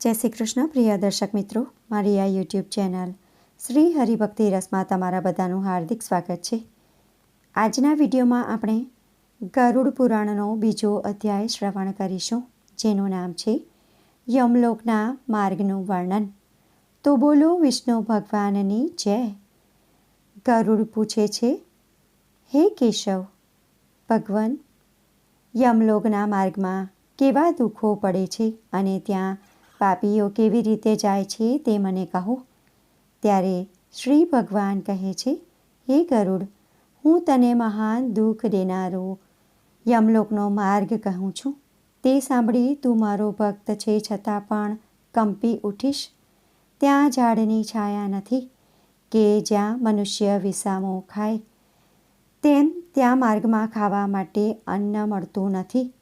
જય શ્રી કૃષ્ણ, પ્રિય દર્શક મિત્રો, મારી આ યુટ્યુબ ચેનલ શ્રી હરિભક્તિ રસમાં તમારા બધાનું હાર્દિક સ્વાગત છે. આજના વિડીયોમાં આપણે ગરુડ પુરાણનો બીજો અધ્યાય શ્રવણ કરીશું, જેનું નામ છે યમલોકના માર્ગનું વર્ણન. તો બોલો, વિષ્ણુ ભગવાનની જય. ગરુડ પૂછે છે, હે કેશવ, ભગવાન, યમલોકના માર્ગમાં કેવા દુઃખો પડે છે અને ત્યાં પાપીઓ કેવી રીતે જાય છે તે મને કહો. ત્યારે શ્રી ભગવાન કહે છે, હે ગરુડ, હું તને મહાન દુઃખ દેનારો યમલોકનો માર્ગ કહું છું. તે સાંભળી તું મારો ભક્ત છે છતાં પણ કંપી ઉઠીશ. ત્યાં ઝાડની છાયા નથી કે જ્યાં મનુષ્ય વિસામો ખાય. તેમ ત્યાં માર્ગમાં ખાવા માટે અન્ન મળતું નથી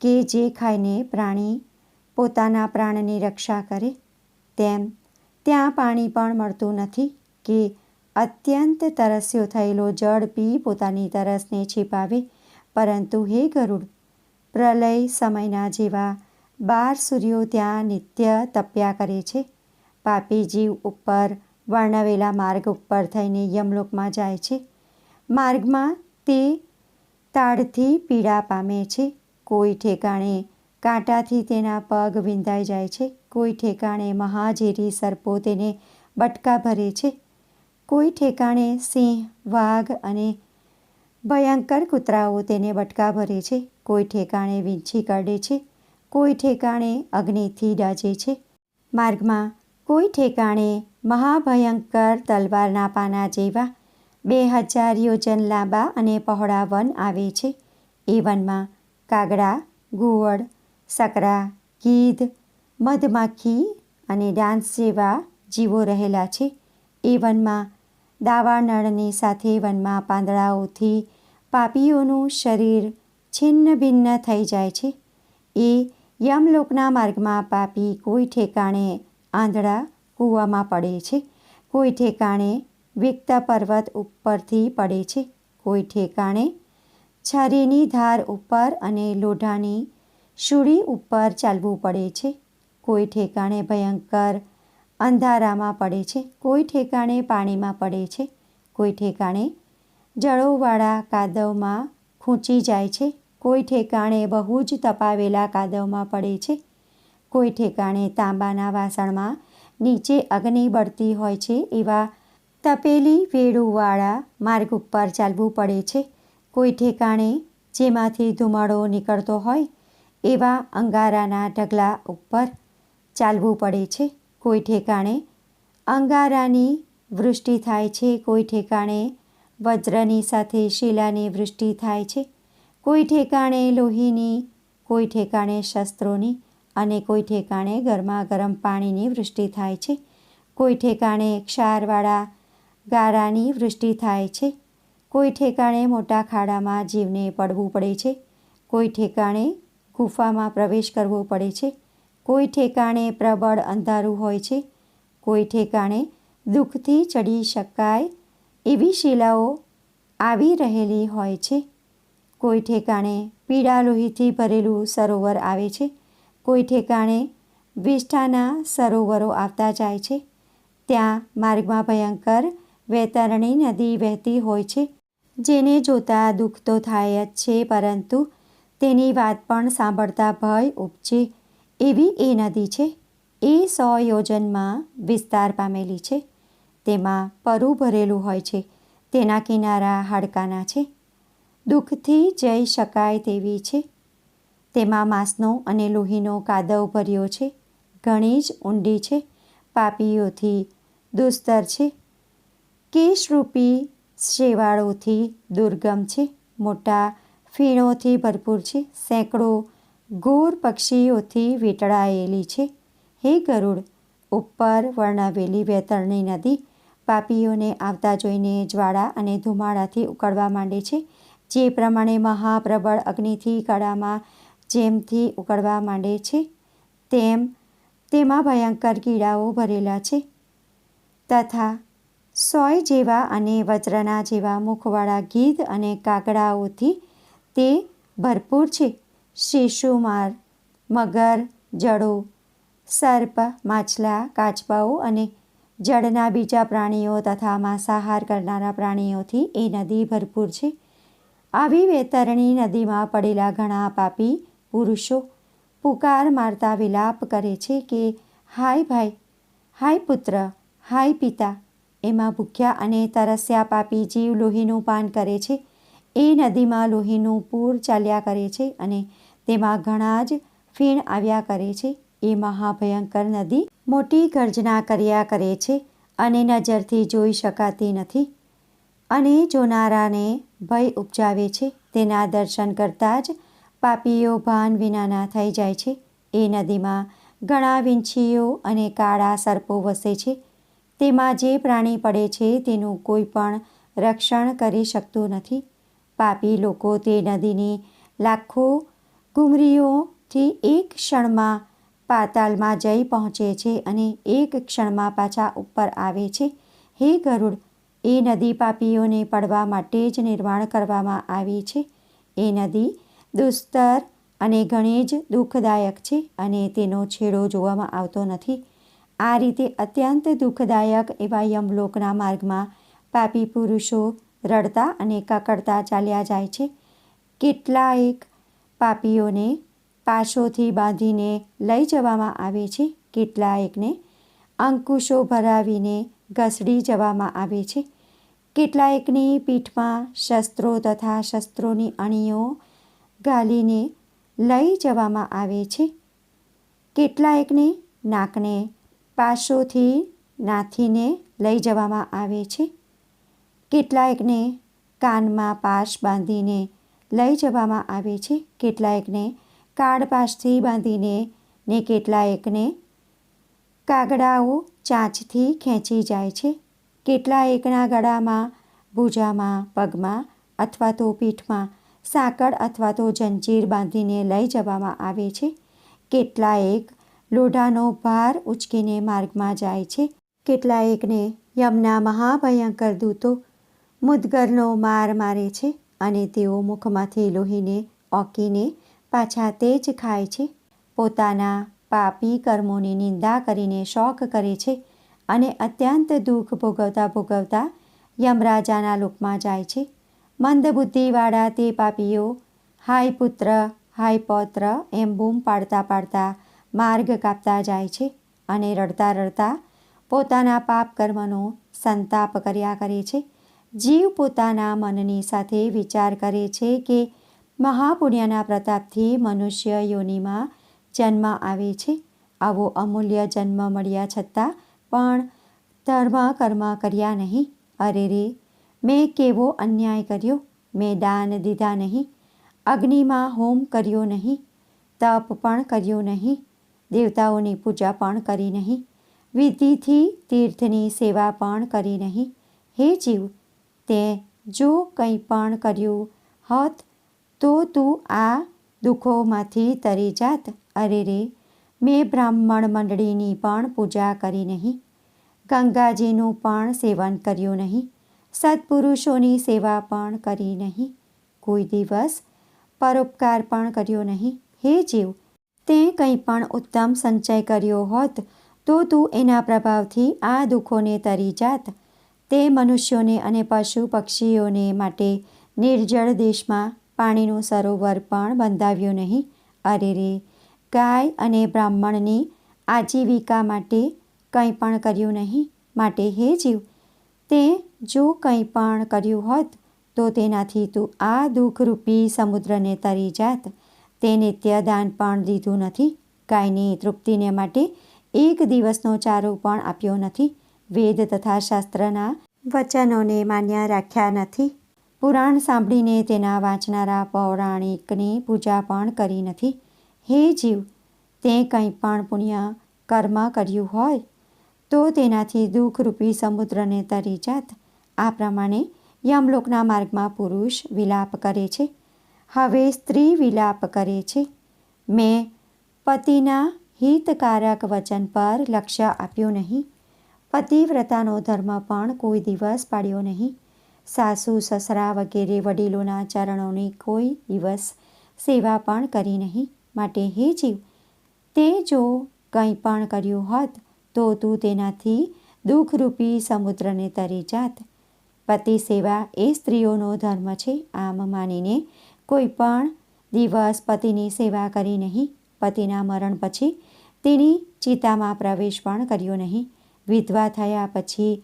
કે જે ખાઈને પ્રાણી પોતાના પ્રાણની રક્ષા કરે. તેમ ત્યાં પાણી પણ મળતું નથી કે અત્યંત તરસ્યો થયેલો જળ પી પોતાની તરસને છીપાવે. પરંતુ હે ગરુડ, પ્રલય સમયના જેવા બાર સૂર્યો ત્યાં નિત્ય તપ્યા કરે છે. પાપી જીવ ઉપર વર્ણવેલા માર્ગ ઉપર થઈને યમલોકમાં જાય છે. માર્ગમાં તે તાડથી પીડા પામે છે. કોઈ ઠેકાણે કાંટાથી તેના પગ વિંધાઈ જાય છે. કોઈ ઠેકાણે મહાઝેરી સર્પો તેને બટકા ભરે છે. કોઈ ઠેકાણે સિંહ, વાઘ અને ભયંકર કૂતરાઓ તેને બટકા ભરે છે. કોઈ ઠેકાણે વીંછી કરડે છે. કોઈ ઠેકાણે અગ્નિથી ડાજે છે. માર્ગમાં કોઈ ઠેકાણે મહાભયંકર તલવારના પાના જેવા બે હજાર યોજન લાંબા અને પહોળા વન આવે છે. એ વનમાં કાગડા ઘુવડ સકરા, ગીધ, મધમાખી અને ડાન્સ જેવા જીવો રહેલા છે. એ વનમાં દાવાનળની સાથે વનમાં પાંદડાઓથી પાપીઓનું શરીર છિન્ન ભિન્ન થઈ જાય છે. એ યમલોકના માર્ગમાં પાપી કોઈ ઠેકાણે આંધળા કૂવામાં પડે છે. કોઈ ઠેકાણે વિકત પર્વત ઉપરથી પડે છે. કોઈ ઠેકાણે છરીની ધાર ઉપર અને લોઢાની શૂળી ઉપર ચાલવું પડે છે. કોઈ ઠેકાણે ભયંકર અંધારામાં પડે છે. કોઈ ઠેકાણે પાણીમાં પડે છે. કોઈ ઠેકાણે જળોવાળા કાદવમાં ખૂંચી જાય છે. કોઈ ઠેકાણે બહુ જ તપાવેલા કાદવમાં પડે છે. કોઈ ઠેકાણે તાંબાના વાસણમાં નીચે અગ્નિ બળતી હોય છે એવા તપેલી વેડુવાળા માર્ગ ઉપર ચાલવું પડે છે. કોઈ ઠેકાણે જેમાંથી ધુમાડો નીકળતો હોય એવા અંગારાના ઢગલા ઉપર ચાલવું પડે છે. કોઈ ઠેકાણે અંગારાની વૃષ્ટિ થાય છે, કોઈ ઠેકાણે વજ્રની સાથે શિલાની વૃષ્ટિ થાય છે. કોઈ ઠેકાણે લોહીની, કોઈ ઠેકાણે શસ્ત્રોની અને કોઈ ઠેકાણે ગરમા ગરમ પાણીની વૃષ્ટિ થાય છે. કોઈ ઠેકાણે ક્ષારવાળા ગારાની વૃષ્ટિ થાય છે. કોઈ ઠેકાણે મોટા ખાડામાં જીવને પડવું પડે છે. કોઈ ઠેકાણે ગુફામાં પ્રવેશ કરવો પડે છે. કોઈ ઠેકાણે પ્રબળ અંધારું હોય છે. કોઈ ઠેકાણે દુઃખથી ચડી શકાય એવી શિલાઓ આવી રહેલી હોય છે. કોઈ ઠેકાણે પીળા લોહીથી ભરેલું સરોવર આવે છે. કોઈ ઠેકાણે વિષ્ઠાના સરોવરો આવતા જાય છે. ત્યાં માર્ગમાં ભયંકર વેતરણી નદી વહેતી હોય છે. જેને જોતા દુઃખ તો થાય જ છે, પરંતુ તેની વાત પણ સાંભળતા ભય ઉપજે. એવી એ નદી છે, એ સો યોજનમાં વિસ્તાર પામેલી છે. તેમાં પરુ ભરેલું હોય છે, તેના કિનારા હાડકાના છે. દુઃખથી જઈ શકાય તેવી છે. તેમાં માંસનો અને લોહીનો કાદવ ભર્યો છે, ઘણી જ ઊંડી છે, પાપીઓથી દુસ્તર છે. કેશરૂપી શેવાળોથી દુર્ગમ છે, મોટા ફીણોથી ભરપૂર છે. સેંકડો ગોર પક્ષીઓથી વીંટળાયેલી છે. હે ગરુડ, ઉપર વર્ણવેલી વેતરણી નદી પાપીઓને આવતા જોઈને જ્વાળા અને ધુમાડાથી ઉકળવા માંડે છે, જે પ્રમાણે મહાપ્રબળ અગ્નિથી કળામાં જેમથી ઉકળવા માંડે છે, તેમ તેમાં ભયંકર કીડાઓ ભરેલા છે. તથા સોય જેવા અને વજ્રના જેવા મુખવાળા ગીધ અને કાગડાઓથી તે ભરપૂર છે. શિશુમાર મગર, જડો, સર્પ, માછલા, કાચબાઓ અને જળના બીજા પ્રાણીઓ તથા માંસાહાર કરનારા પ્રાણીઓથી એ નદી ભરપૂર છે. આવી વેતરણી નદીમાં પડેલા ઘણા પાપી પુરુષો પુકાર મારતા વિલાપ કરે છે કે, હાય ભાઈ, હાય પુત્ર, હાય પિતા. એમાં ભૂખ્યા અને તરસ્યા પાપી જીવ લોહીનું પાન કરે છે. એ નદીમાં લોહીનું પૂર ચાલ્યા કરે છે અને તેમાં ઘણા જ ફીણ આવ્યા કરે છે. એ મહાભયંકર નદી મોટી ગર્જના કર્યા કરે છે અને નજરથી જોઈ શકાતી નથી અને જોનારાને ભય ઉપજાવે છે. તેના દર્શન કરતાં જ પાપીઓ ભાન વિનાના થઈ જાય છે. એ નદીમાં ઘણા વિંછીઓ અને કાળા સર્પો વસે છે. તેમાં જે પ્રાણી પડે છે તેનું કોઈ પણ રક્ષણ કરી શકતું નથી. પાપી લોકો તે નદીની લાખો ઘૂમરીઓથી એક ક્ષણમાં પાતાલમાં જઈ પહોંચે છે અને એક ક્ષણમાં પાછા ઉપર આવે છે. હે ગરુડ, એ નદી પાપીઓને પડવા માટે જ નિર્માણ કરવામાં આવી છે. એ નદી દુસ્તર અને ઘણી જ દુઃખદાયક છે અને તેનો છેડો જોવામાં આવતો નથી. આ રીતે અત્યંત દુઃખદાયક એવા યમલોકના માર્ગમાં પાપી પુરુષો રડતા અને કકડતા ચાલ્યા જાય છે. કેટલાક પાપીઓને પાશોથી બાંધીને લઈ જવામાં આવે છે. કેટલાયકને અંકુશો ભરાવીને ઘસડી જવામાં આવે છે. કેટલાયકની પીઠમાં શસ્ત્રો તથા શસ્ત્રોની અણીઓ ગાલીને લઈ જવામાં આવે છે. કેટલાકને નાકને પાશોથી નાથીને લઈ જવામાં આવે છે. કેટલાયકને કાનમાં પાશ બાંધીને લઈ જવામાં આવે છે, કેટલાયકને કાળપાસથી બાંધીને ને કેટલાયકને કાગડાઓ ચાંચથી ખેંચી જાય છે. કેટલાયકના ગળામાં, ભૂજામાં, પગમાં અથવા તો પીઠમાં સાંકળ અથવા તો જંજીર બાંધીને લઈ જવામાં આવે છે. કેટલાયક લોઢાનો ભાર ઉચકીને માર્ગમાં જાય છે. કેટલાયકને યમના મહાભયંકર દૂતો મુદગરનો માર મારે છે અને તેઓ મુખમાંથી લોહીને ઓકીને પાછા તે જ ખાય છે. પોતાના પાપી કર્મોની નિંદા કરીને શોખ કરે છે અને અત્યંત દુઃખ ભોગવતા ભોગવતા યમરાજાના લોકમાં જાય છે. મંદબુદ્ધિવાળા તે પાપીઓ, હાય પુત્ર, હાય પૌત્ર એમ બૂમ પાડતા પાડતા માર્ગ કાપતા જાય છે અને રડતા રડતા પોતાના પાપ કર્મનો સંતાપ કર્યા કરે છે. જીવ પોતાના મનની સાથે વિચાર કરે છે કે મહાપુણ્યના પ્રતાપથી મનુષ્ય યોનિમાં જન્મ આવે છે. આવો અમૂલ્ય જન્મ મળ્યા છતાં પણ ધર્મ કર્મ કર્યા નહીં. અરે રે, મેં કેવો અન્યાય કર્યો? મેં દાન દીધા નહીં. અગ્નિમાં હોમ કર્યો નહીં. તપ પણ કર્યો નહીં. દેવતાઓની પૂજા પણ કરી નહીં. વિધિથી તીર્થની સેવા પણ કરી નહીં. હે જીવ તે જો કંઈ પણ કર્યું હોત, તો તું આ દુઃખોમાંથી તરી જાત. અરે રે, મેં બ્રાહ્મણ મંડળીની પણ પૂજા કરી નહીં. ગંગાજીનું પણ સેવન કર્યું નહીં. સત્પુરુષોની સેવા પણ કરી નહીં. કોઈ દિવસ પરોપકાર પણ કર્યો નહીં. હે જીવ, તે કંઈ પણ ઉત્તમ સંચય કર્યો હોત, તો તું એના પ્રભાવથી આ દુઃખોને તરી જાત. તે મનુષ્યોને અને પશુ પક્ષીઓને માટે નિર્જળ દેશમાં પાણીનું સરોવર પણ બંધાવ્યું નહીં. અરે રે, ગાય અને બ્રાહ્મણની આજીવિકા માટે કંઈ પણ કર્યું નહીં. માટે હે જીવ, તે જો કંઈ પણ કર્યું હોત, તો તેનાથી તું આ દુઃખરૂપી સમુદ્રને તરી જાત. તે નિત્ય દાન પણ દીધું નથી. ગાયની તૃપ્તિને માટે એક દિવસનો ચારો પણ આપ્યો નથી. વેદ તથા શાસ્ત્રના વચનોને માન્ય રાખ્યા નથી. પુરાણ સાંભળીને તેના વાંચનારા પૌરાણિકની પૂજા પણ કરી નથી. હે જીવ, તે કંઈ પણ પુણ્ય કર્મ કર્યું હોય, તો તેનાથી દુઃખરૂપી સમુદ્રને તરી જાત. આ પ્રમાણે યમલોકના માર્ગમાં પુરુષ વિલાપ કરે છે. હવે સ્ત્રી વિલાપ કરે છે. મેં પતિના હિતકારક વચન પર લક્ષ્ય આપ્યું નહીં. પતિવ્રતાનો ધર્મ પણ કોઈ દિવસ પાડ્યો નહીં. સાસુ, સસરા વગેરે વડીલોના ચરણોની કોઈ દિવસ સેવા પણ કરી નહીં. માટે હે જીવ, તે જો કંઈ પણ કર્યું હોત, તો તું તેનાથી દુઃખરૂપી સમુદ્રને તરી જાત. પતિ સેવા એ સ્ત્રીઓનો ધર્મ છે, આમ માનીને કોઈ પણ દિવસ પતિની સેવા કરી નહીં. પતિના મરણ પછી તેની ચિતામાં પ્રવેશ પણ કર્યો નહીં. વિધવા થયા પછી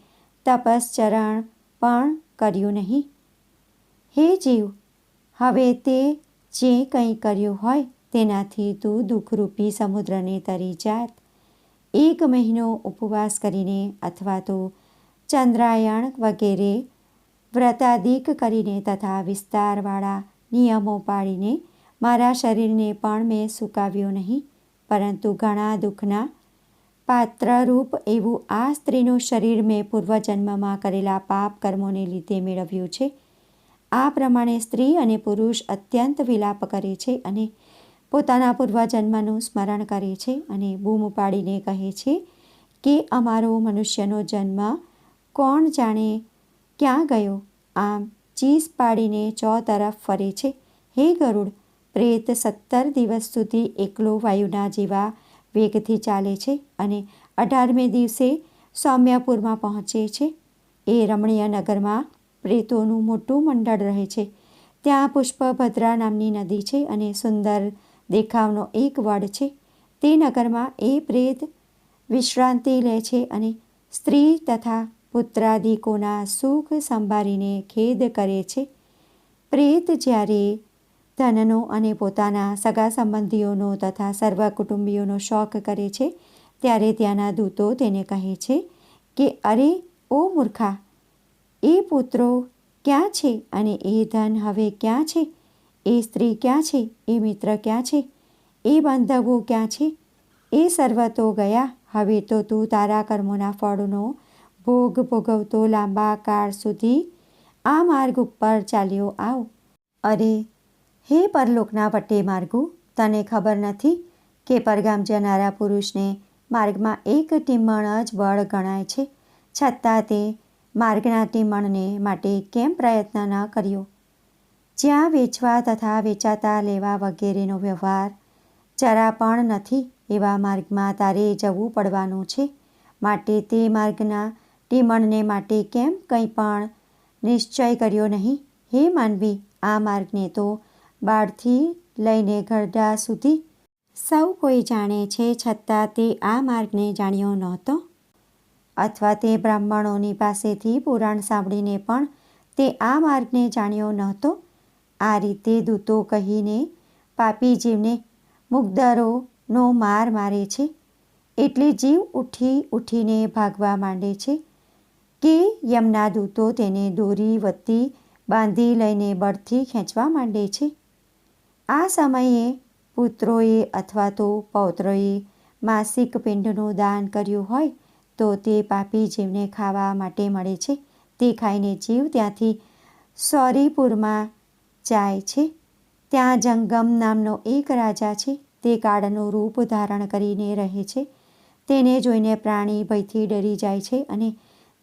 તપશ્ચરણ પણ કર્યું નહીં. હે જીવ, હવે તે જે કંઈ કર્યું હોય તેનાથી તું દુઃખરૂપી સમુદ્રને તરી જાત. એક મહિનો ઉપવાસ કરીને અથવા તો ચંદ્રાયણ વગેરે વ્રતાધિક કરીને તથા વિસ્તારવાળા નિયમો પાડીને મારા શરીરને પણ મેં સુકાવ્યો નહીં, પરંતુ ઘણા દુઃખના પાત્રરૂપ એવું આ સ્ત્રીનું શરીર મેં પૂર્વજન્મમાં કરેલા પાપ કર્મોને લીધે મેળવ્યું છે. આ પ્રમાણે સ્ત્રી અને પુરુષ અત્યંત વિલાપ કરે છે અને પોતાના પૂર્વજન્મનું સ્મરણ કરે છે અને બૂમ પાડીને કહે છે કે અમારો મનુષ્યનો જન્મ કોણ જાણે ક્યાં ગયો? આમ ચીસ પાડીને ચો તરફ ફરે છે. હે ગરુડ, પ્રેત સત્તર દિવસ સુધી એકલો વાયુના જેવા વેગથી ચાલે છે અને અઢારમે દિવસે સૌમ્યાપુરમાં પહોંચે છે. એ રમણીય નગરમાં પ્રેતોનું મોટું મંડળ રહે છે. ત્યાં પુષ્પભદ્રા નામની નદી છે અને સુંદર દેખાવનો એક વડ છે. તે નગરમાં એ પ્રેત વિશ્રાંતિ લે છે અને સ્ત્રી તથા પુત્રાદિકોના સુખ સંભાળીને ખેદ કરે છે. પ્રેત જ્યારે ધનનો અને પોતાના સગા સંબંધીઓનો તથા સર્વ કુટુંબીઓનો શોખ કરે છે, ત્યારે ત્યાંના દૂતો તેને કહે છે કે, અરે, ઓ મૂર્ખા, એ પુત્રો ક્યાં છે અને એ ધન હવે ક્યાં છે? એ સ્ત્રી ક્યાં છે? એ મિત્ર ક્યાં છે? એ બાંધવો ક્યાં છે? એ સર્વ તો ગયા, હવે તો તું તારા કર્મોના ફળનો ભોગ ભોગવતો લાંબા કાળ સુધી આ માર્ગ ઉપર ચાલ્યો આવ. અરે હે પરલોકના વટે માર્ગુ, તને ખબર નથી કે પરગામ જનારા પુરુષને માર્ગમાં એક ટીમણ જ બળ ગણાય છે? છતાં તે માર્ગના ટીમણને માટે કેમ પ્રયત્ન ન કર્યો? જ્યાં વેચવા તથા વેચાતા લેવા વગેરેનો વ્યવહાર જરા પણ નથી, એવા માર્ગમાં તારે જવું પડવાનું છે. માટે તે માર્ગના ટીમણને માટે કેમ કંઈ પણ નિશ્ચય કર્યો નહીં? હે માનવી, આ માર્ગને તો બાળથી લઈને ગરડા સુધી. સૌ કોઈ જાણે છે છતાં તે આ માર્ગને જાણ્યો નહોતો. અથવા તે બ્રાહ્મણોની પાસેથી પુરાણ સાંભળીને પણ તે આ માર્ગને જાણ્યો નહોતો. આ રીતે દૂતો કહીને પાપી જીવને મુગદરોનો માર મારે છે. એટલે જીવ ઉઠી ઉઠીને ભાગવા માંડે છે કે યમના દૂતો તેને દોરી, વત્તી બાંધી લઈને બળથી ખેંચવા માંડે છે. આ સમયે પુત્રોએ અથવા તો પૌત્રોએ માસિક પિંડનું દાન કર્યું હોય તો તે પાપી જીવને ખાવા માટે મળે છે. તે ખાઈને જીવ ત્યાંથી સોરીપુરમાં જાય છે. ત્યાં જંગમ નામનો એક રાજા છે. તે કાળનું રૂપ ધારણ કરીને રહે છે. તેને જોઈને પ્રાણી ભયથી ડરી જાય છે અને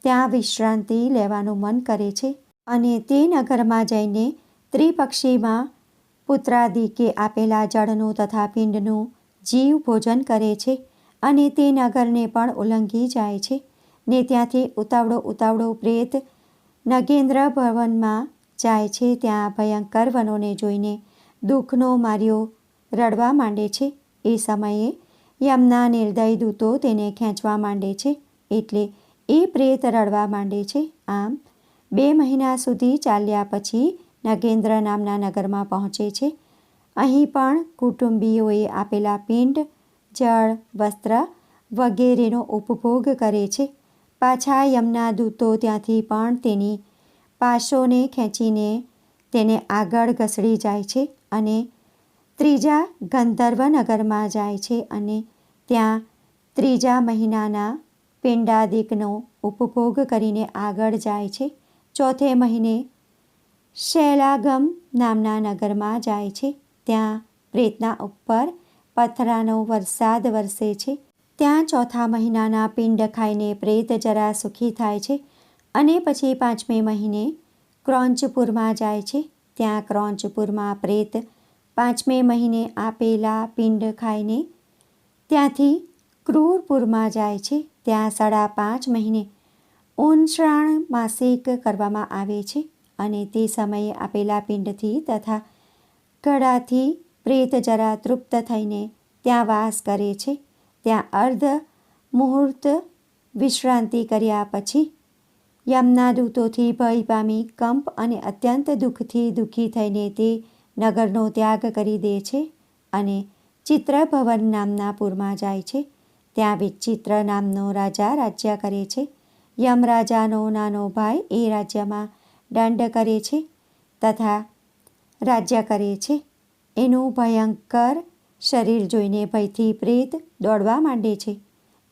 ત્યાં વિશ્રાંતિ લેવાનું મન કરે છે. અને તે નગરમાં જઈને ત્રિપક્ષીમાં પુત્રાદિકે આપેલા જળનું તથા પિંડનું જીવ ભોજન કરે છે અને તે નગરને પણ ઉલ્લંઘી જાય છે. ને ત્યાંથી ઉતાવળો ઉતાવળો પ્રેત નગેન્દ્ર ભવનમાં જાય છે. ત્યાં ભયંકર વનોને જોઈને દુઃખનો માર્યો રડવા માંડે છે. એ સમયે યમના નિર્દય દૂતો તેને ખેંચવા માંડે છે એટલે એ પ્રેત રડવા માંડે છે. આમ બે મહિના સુધી ચાલ્યા પછી નગેન્દ્ર નામના નગરમાં પહોંચે છે. અહીં પણ કુટુંબીઓએ આપેલા પિંડ, જળ, વસ્ત્ર વગેરેનો ઉપભોગ કરે છે. પાછા યમના દૂતો ત્યાંથી પણ તેની પાશોને ખેંચીને તેને આગળ ઘસડી જાય છે અને ત્રીજા ગંધર્વનગરમાં જાય છે અને ત્યાં ત્રીજા મહિનાના પિંડાદિકનો ઉપભોગ કરીને આગળ જાય છે. ચોથે મહિને શૈલાગમ નામના નગરમાં જાય છે. ત્યાં પ્રેતના ઉપર પથરાનો વરસાદ વરસે છે. ત્યાં ચોથા મહિનાના પિંડ ખાઈને પ્રેત જરા સુખી થાય છે અને પછી પાંચમે મહિને ક્રોંચપુરમાં જાય છે. ત્યાં ક્રોંચપુરમાં પ્રેત પાંચમે મહિને આપેલા પિંડ ખાઈને ત્યાંથી ક્રૂરપુરમાં જાય છે. ત્યાં સાડા પાંચ મહિને ઊનશ્રાણ માસિક કરવામાં આવે છે. અને તે સમયે આપેલા પિંડથી તથા કળાથી પ્રેત જરા તૃપ્ત થઈને ત્યાં વાસ કરે છે. ત્યાં અર્ધ મુહૂર્ત વિશ્રાંતિ કર્યા પછી યમના દૂતોથી ભય પામી કંપ અને અત્યંત દુઃખથી દુઃખી થઈને તે નગરનો ત્યાગ કરી દે છે અને ચિત્રભવન નામના પૂરમાં જાય છે. ત્યાં વિચિત્ર નામનો રાજા રાજ્ય કરે છે. યમરાજાનો નાનો ભાઈ એ રાજ્યમાં દંડ કરે છે તથા રાજ્ય કરે છે એનું ભયંકર શરીર જોઈને ભયથી પ્રેત દોડવા માંડે છે.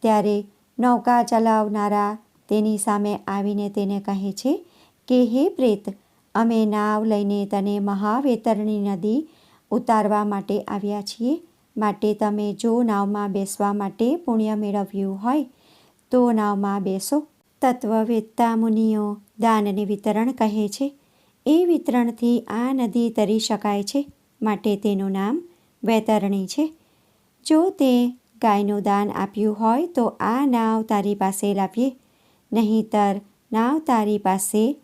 ત્યારે નૌકા ચલાવનારા તેની સામે આવીને તેને કહે છે કે, હે પ્રેત, અમે નાવ લઈને તને મહાવેતરણી નદી ઉતારવા માટે આવ્યા છીએ. માટે તમે જો નાવમાં બેસવા માટે પુણ્ય મેળવ્યું હોય, તો નાવમાં બેસો. તત્વવેત્તા મુનિઓ દાનને વિતરણ કહે છે. એ વિતરણથી આ નદી તરી શકાય છે. માટે તેનું નામ વૈતરણી છે. જો તે ગાયનું દાન આપ્યું હોય તો આ નાવ તારી પાસે લાવીએ. નહીંતર નાવ તારી પાસે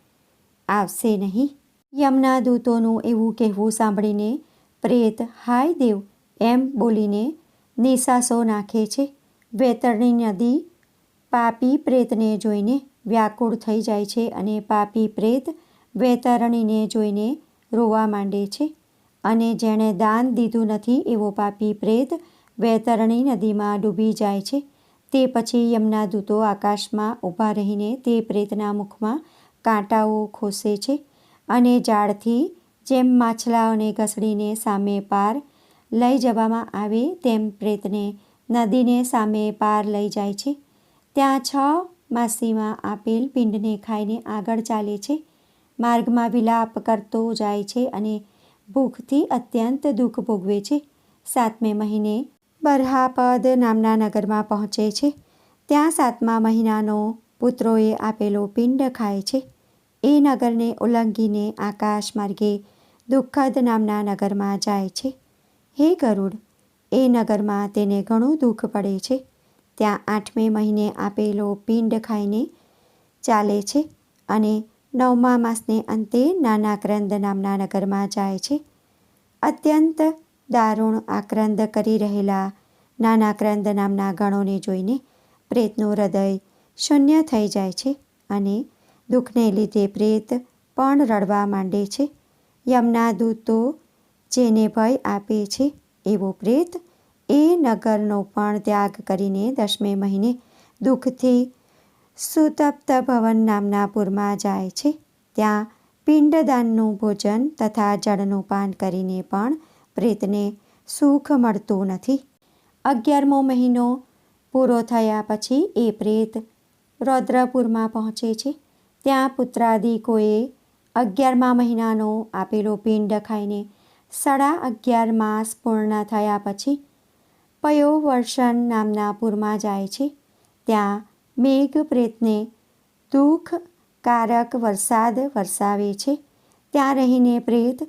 આવશે નહીં. યમના દૂતોનું એવું કહેવું સાંભળીને પ્રેત, હાય દેવ, એમ બોલીને નિશાસો નાખે છે. વેતરણી નદી પાપી પ્રેતને જોઈને વ્યાકુળ થઈ જાય છે અને પાપી પ્રેત વેતરણીને જોઈને રોવા માંડે છે. અને જેણે દાન દીધું નથી એવો પાપી પ્રેત વેતરણી નદીમાં ડૂબી જાય છે. તે પછી યમના દૂતો આકાશમાં ઊભા રહીને તે પ્રેતના મુખમાં કાંટાઓ ખોસે છે અને ઝાડથી જેમ માછલાઓને ઘસડીને સામે પાર લઈ જવામાં આવે તેમ પ્રેતને નદીને સામે પાર લઈ જાય છે. ત્યાં છ માસીમાં આપેલ પિંડને ખાઈને આગળ ચાલે છે. માર્ગમાં વિલાપ કરતો જાય છે અને ભૂખથી અત્યંત દુઃખ ભોગવે છે. સાતમે મહિને બરહાપદ નામના નગરમાં પહોંચે છે. ત્યાં સાતમા મહિનાનો પુત્રોએ આપેલો પિંડ ખાય છે. એ નગરને ઉલ્લંઘીને આકાશ માર્ગે દુઃખદ નામના નગરમાં જાય છે. હે ગરુડ, એ નગરમાં તેને ઘણું દુઃખ પડે છે. ત્યાં આઠમે મહિને આપેલો પિંડ ખાઈને ચાલે છે અને નવમા માસને અંતે નાના ક્રંદ નામના નગરમાં જાય છે. અત્યંત દારૂણ આક્રંદ કરી રહેલા નાના ક્રંદ નામના ગણોને જોઈને પ્રેતનું હૃદય શૂન્ય થઈ જાય છે અને દુઃખને લીધે પ્રેત પણ રડવા માંડે છે. યમના દૂતો જેને ભય આપે છે એવો પ્રેત એ નગરનો પણ ત્યાગ કરીને દસમે મહિને દુઃખથી સુતપ્ત ભવન નામના પૂરમાં જાય છે. ત્યાં પિંડદાનનું ભોજન તથા જળનું પાન કરીને પણ પ્રેતને સુખ મળતું નથી. અગિયારમો મહિનો પૂરો થયા પછી એ પ્રેત રૌદ્રપુરમાં પહોંચે છે. ત્યાં પુત્રાદિકોએ અગિયારમા મહિનાનો આપેલો પિંડ ખાઈને સાડા અગિયાર માસ પૂર્ણ થયા પછી પયોવર્ષન નામના પૂરમાં જાય છે? ત્યાં મેઘ પ્રેતને દુઃખકારક વરસાદ વરસાવે છે. ત્યાં રહીને પ્રેત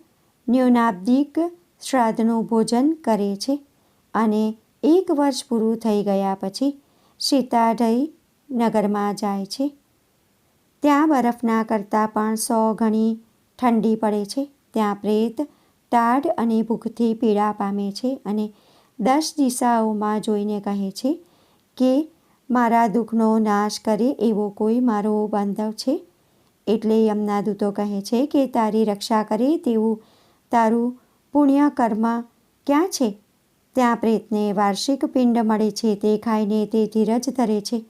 ન્યૂનાબ્દિક શ્રાદ્ધનું ભોજન કરે છે અને એક વર્ષ પૂરું થઈ ગયા પછી સીતાઢઈ નગરમાં જાય છે. ત્યાં બરફના કરતાં પણ સો ગણી ઠંડી પડે છે. ત્યાં પ્રેત ટાઢ અને ભૂખથી પીડા પામે છે અને દસ દિશાઓમાં જોઈને કહે છે કે, મારા દુઃખનો નાશ કરે એવો કોઈ મારો બાંધવ છે? એટલે યમના દૂતો કહે છે કે, તારી રક્ષા કરે તેવું તારું પુણ્ય કર્મ ક્યાં છે? ત્યાં પ્રેતને વાર્ષિક પિંડ મળે છે, તે ખાઈને તે ધીરજ ધરે છે.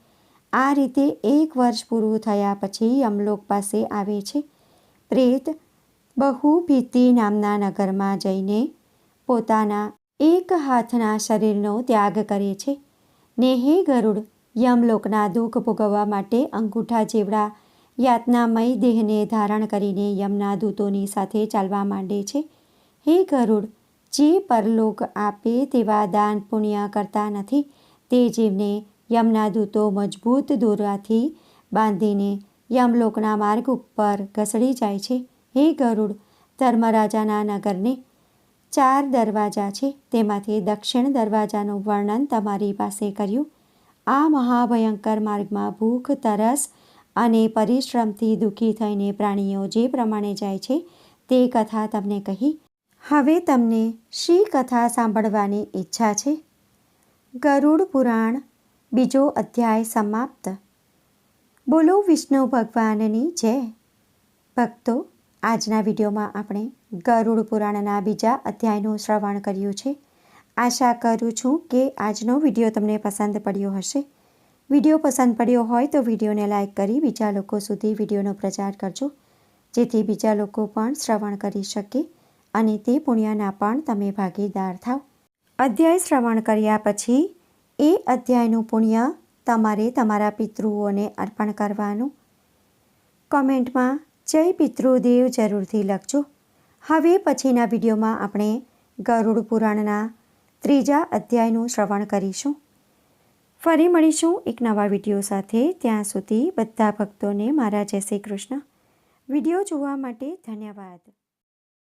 આ રીતે એક વર્ષ પૂરું થયા પછી યમલોક પાસે આવે છે. પ્રેત બહુ ભીતિ નામના નગરમાં જઈને પોતાના એક હાથના શરીરનો ત્યાગ કરે છે. ને હે ગરુડ યમલોકના દુઃખ ભોગવવા માટે અંગૂઠા જેવડા યાતનામય દેહને ધારણ કરીને યમના દૂતોની સાથે ચાલવા માંડે છે. હે ગરુડ, જે પરલોક આપે તેવા દાન પુણ્ય કરતા નથી. તે જીવને યમના દૂતો મજબૂત દોરાથી બાંધીને યમલોકના માર્ગ ઉપર ઘસડી જાય છે. હે ગરુડ, ધર્મરાજાના નગરને ચાર દરવાજા છે. તેમાંથી દક્ષિણ દરવાજાનું વર્ણન તમારી પાસે કર્યું. આ મહાભયંકર માર્ગમાં ભૂખ, તરસ અને પરિશ્રમથી દુઃખી થઈને પ્રાણીઓ જે પ્રમાણે જાય છે, તે કથા તમને કહી. હવે તમને શી કથા સાંભળવાની ઈચ્છા છે. ગરુડ પુરાણ, બીજો અધ્યાય સમાપ્ત. બોલો વિષ્ણુ ભગવાનની જય. ભક્તો, આજના વિડીયોમાં આપણે ગરુડ પુરાણના બીજા અધ્યાયનું શ્રવણ કર્યું છે. આશા કરું છું કે આજનો વીડિયો તમને પસંદ પડ્યો હશે. વીડિયો પસંદ પડ્યો હોય તો વિડીયોને લાઇક કરી બીજા લોકો સુધી વિડીયોનો પ્રચાર કરજો. જેથી બીજા લોકો પણ શ્રવણ કરી શકે અને તે પુણ્યના પણ તમે ભાગીદાર થાવ. અધ્યાય શ્રવણ કર્યા પછી એ અધ્યાયનું પુણ્ય તમારે તમારા પિતૃઓને અર્પણ કરવાનું. કોમેન્ટમાં, જય પિતૃદેવ જરૂરથી લખજો. હવે પછીના વિડીયોમાં આપણે ગરુડ પુરાણના ત્રીજા અધ્યાયનું શ્રવણ કરીશું. ફરી મળીશું એક નવા વીડિયો સાથે. ત્યાં સુધી બધા ભક્તોને મારા જય શ્રી કૃષ્ણ. વીડિયો જોવા માટે ધન્યવાદ.